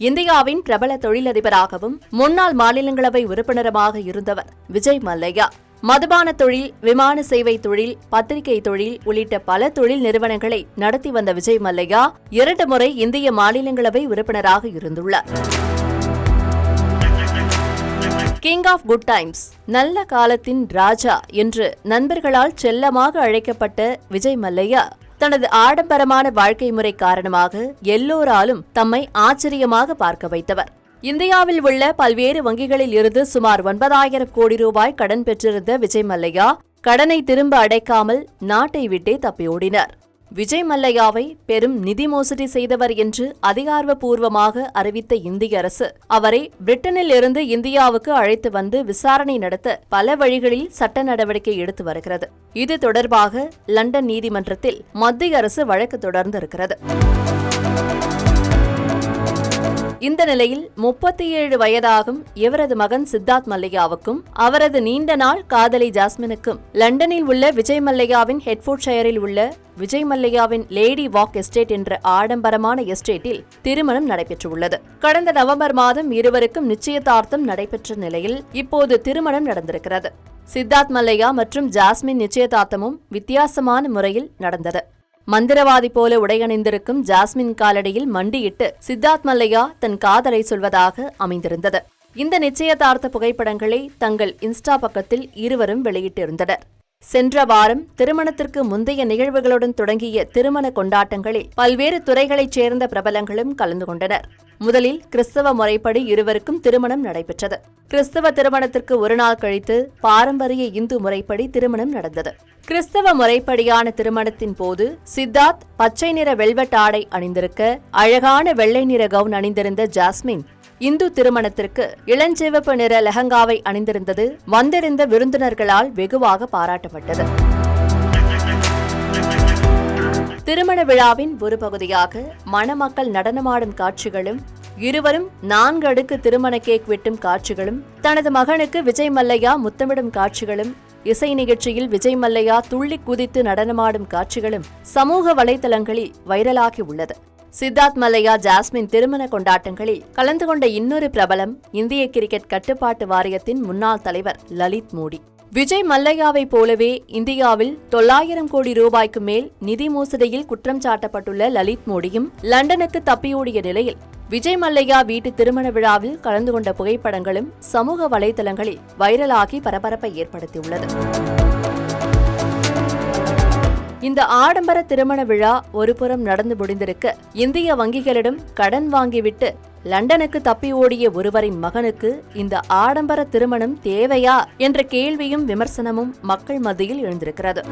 இந்தியாவின் பிரபல தொழிலதிபராகவும் முன்னாள் மாநிலங்களவை உறுப்பினருமாக இருந்தவர் விஜய் மல்லையா. மதுபான தொழில் விமான சேவை தொழில் பத்திரிகை தொழில் உள்ளிட்ட பல தொழில் நிறுவனங்களை நடத்தி வந்த விஜய் மல்லையா இரண்டு முறை இந்திய மாநிலங்களவை உறுப்பினராக இருந்துள்ளார். கிங் ஆஃப் குட் டைம்ஸ் நல்ல காலத்தின் ராஜா என்று நண்பர்களால் செல்லமாக அழைக்கப்பட்ட விஜய் மல்லையா தனது ஆடம்பரமான வாழ்க்கை முறை காரணமாக எல்லோராலும் தம்மை ஆச்சரியமாக பார்க்க வைத்தவர். இந்தியாவில் உள்ள பல்வேறு வங்கிகளில் இருந்து சுமார் ஒன்பதாயிரம் கோடி ரூபாய் கடன் பெற்றிருந்த விஜய் மல்லையா கடனை திரும்ப அடைக்காமல் நாட்டை விட்டே தப்பியோடினார் விஜய் மல்லையாவை பெரும் நிதி மோசடி செய்தவர் என்று அதிகாரப்பூர்வமாக அறிவித்த இந்திய அரசு அவரை பிரிட்டனில் இருந்து இந்தியாவுக்கு அழைத்து வந்து விசாரணை நடத்த பல வழிகளில் சட்ட நடவடிக்கை எடுத்து வருகிறது. இது தொடர்பாக லண்டன் நீதிமன்றத்தில் மத்திய அரசு வழக்கு தொடர்ந்து இருக்கிறது இந்த நிலையில் முப்பத்தி ஏழு வயதாகும் இவரது மகன் சித்தார்த் மல்லையாவுக்கும் அவரது நீண்ட நாள் காதலி ஜாஸ்மினுக்கும் லண்டனில் உள்ள விஜய் மல்லையாவின் ஹெட்ஃபோர்ட்ஷயரில் உள்ள விஜய் மல்லையாவின் லேடி வாக் எஸ்டேட் என்ற ஆடம்பரமான எஸ்டேட்டில் திருமணம் நடைபெற்றுள்ளது. கடந்த நவம்பர் மாதம் இருவருக்கும் நிச்சயதார்த்தம் நடைபெற்ற நிலையில் இப்போது திருமணம் நடந்திருக்கிறது. சித்தார்த் மல்லையா மற்றும் ஜாஸ்மின் நிச்சயதார்த்தமும் வித்தியாசமான முறையில் நடந்தது. மந்திரவாதி போல உடையணிந்திருக்கும் ஜாஸ்மின் காலடியில் மண்டியிட்டு சித்தார்த் மல்லையா தன் காதலை சொல்வதாக அமைந்திருந்தது. இந்த நிச்சயதார்த்த புகைப்படங்களை தங்கள் இன்ஸ்டா பக்கத்தில் இருவரும் வெளியிட்டிருந்தனர். சென்ற வாரம் திருமணத்திற்கு முந்தைய நிகழ்வுகளுடன் தொடங்கிய திருமண கொண்டாட்டங்களில் பல்வேறு துறைகளைச் சேர்ந்த பிரபலங்களும் கலந்து கொண்டனர். முதலில் கிறிஸ்தவ முறைப்படி இருவருக்கும் திருமணம் நடைபெற்றது. கிறிஸ்தவ திருமணத்திற்கு ஒரு நாள் கழித்து பாரம்பரிய இந்து முறைப்படி திருமணம் நடந்தது. கிறிஸ்தவ முறைப்படியான திருமணத்தின் போது சித்தார்த் பச்சை நிற வெல்வெட் ஆடை அணிந்திருக்க அழகான வெள்ளை நிற கவுன் அணிந்திருந்த ஜாஸ்மின் இந்து திருமணத்திற்கு இளஞ்சிவப்பு நிற லெஹங்காவை அணிந்திருந்தது வந்திருந்த விருந்தினர்களால் வெகுவாக பாராட்டப்பட்டது. திருமண விழாவின் ஒரு பகுதியாக மணமக்கள் நடனமாடும் காட்சிகளும் இருவரும் நான்கு அடுக்கு திருமண கேக் வெட்டும் காட்சிகளும் தனது மகனுக்கு விஜய் மல்லையா முத்தமிடும் காட்சிகளும் இசை நிகழ்ச்சியில் விஜய் மல்லையா துள்ளி குதித்து நடனமாடும் காட்சிகளும் சமூக வலைதளங்களில் வைரலாகி உள்ளது. சித்தார்த் மல்லையா ஜாஸ்மின் திருமண கொண்டாட்டங்களில் கலந்து கொண்ட இன்னொரு பிரபலம் இந்திய கிரிக்கெட் கட்டுப்பாட்டு வாரியத்தின் முன்னாள் தலைவர் லலித் மோடி. விஜய் மல்லையாவை போலவே இந்தியாவில் தொள்ளாயிரம் கோடி ரூபாய்க்கு மேல் நிதி மோசடியில் குற்றம் சாட்டப்பட்டுள்ள லலித் மோடியும் லண்டனுக்கு தப்பியோடிய நிலையில் விஜய் மல்லையா வீட்டு திருமண விழாவில் கலந்து கொண்ட புகைப்படங்களும் சமூக வலைதளங்களில் வைரலாகி பரபரப்பை ஏற்படுத்தியுள்ளது. இந்த ஆடம்பர திருமண விழா ஒருபுறம் நடந்து முடிந்திருக்க இந்திய வங்கிகளிடம் கடன் வாங்கிவிட்டு லண்டனுக்கு தப்பி ஓடிய ஒருவரின் மகனுக்கு இந்த ஆடம்பர திருமணம் தேவையா என்ற கேள்வியும் விமர்சனமும் மக்கள் மத்தியில் எழுந்திருக்கிறது.